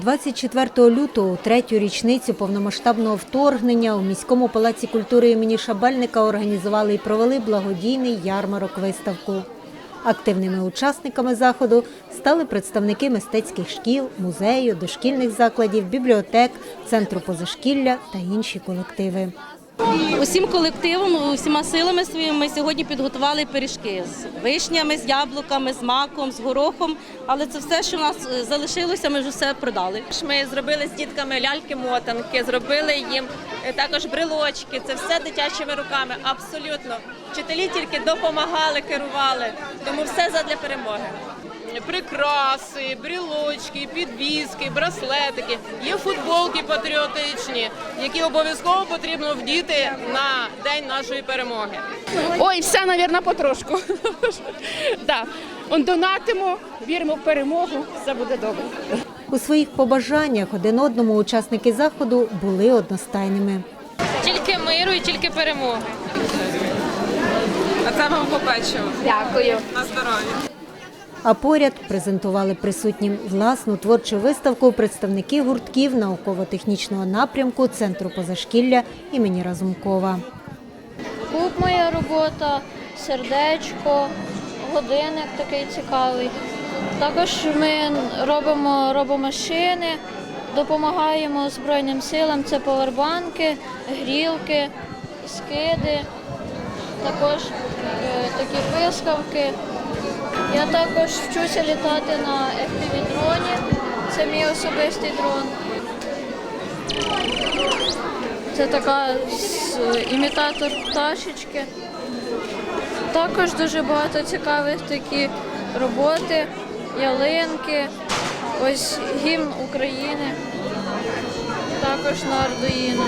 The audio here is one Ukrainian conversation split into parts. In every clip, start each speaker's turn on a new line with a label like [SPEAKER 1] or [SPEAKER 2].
[SPEAKER 1] 24 лютого, третю річницю повномасштабного вторгнення у міському палаці культури імені Шабельника організували і провели благодійний ярмарок-виставку. Активними учасниками заходу стали представники мистецьких шкіл, музею, дошкільних закладів, бібліотек, центру позашкілля та інші колективи.
[SPEAKER 2] Усім колективом, усіма силами своїми ми сьогодні підготували пиріжки з вишнями, з яблуками, з маком, з горохом. Але це все, що в нас е, залишилося, ми вже все продали.
[SPEAKER 3] Ми зробили з дітками ляльки-мотанки, зробили їм е, також брелочки. Це все дитячими руками. Абсолютно. Вчителі тільки допомагали, керували. Тому все задля перемоги.
[SPEAKER 4] Прикраси, брілочки, підвіски, браслетики. Є футболки патріотичні, які обов'язково потрібно вдіти на день нашої перемоги.
[SPEAKER 5] Ой, все, мабуть, потрошку. да. Донатимо, віримо в перемогу, все буде добре.
[SPEAKER 1] У своїх побажаннях один одному учасники заходу були одностайними.
[SPEAKER 3] Тільки миру і тільки перемоги.
[SPEAKER 4] А це вам попечиво.
[SPEAKER 5] Дякую.
[SPEAKER 4] На здоров'я.
[SPEAKER 1] А поряд презентували присутнім власну творчу виставку представники гуртків науково-технічного напрямку Центру позашкілля імені Разумкова.
[SPEAKER 6] Куб моя робота, сердечко, годинник такий цікавий. Також ми робимо робомашини, допомагаємо Збройним силам. Це повербанки, грілки, скиди, також е, такі пискавки. Я також вчуся літати на FPV-дроні. Це мій особистий дрон. Це така імітатор пташечки. Також дуже багато цікавих такі роботи, ялинки, ось гімн України, також на Ардуїно.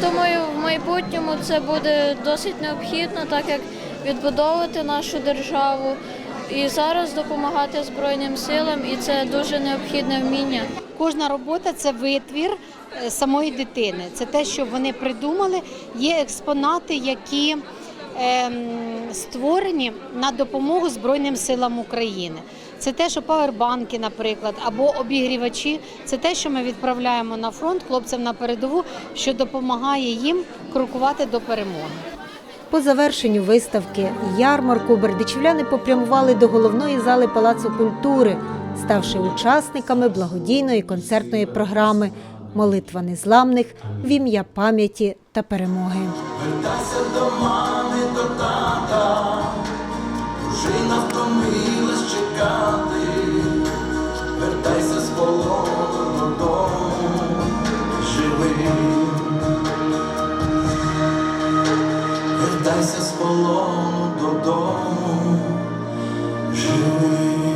[SPEAKER 6] Думаю, в майбутньому це буде досить необхідно, так як відбудовувати нашу державу і зараз допомагати Збройним силам, і це дуже необхідне вміння.
[SPEAKER 7] Кожна робота це витвір е, самої дитини. Це те, що вони придумали. Є експонати, які ем, створені на допомогу Збройним силам України. Це те, що павербанки, наприклад, або обігрівачі. Це те, що ми відправляємо на фронт хлопцям на передову, що допомагає їм крокувати до перемоги.
[SPEAKER 1] По завершенню виставки ярмарку бердичівляни попрямували до головної зали Палацу культури, ставши учасниками благодійної концертної програми Молитва незламних в ім'я пам'яті та перемоги.
[SPEAKER 8] Дружина Вертайся з полону додому, живим.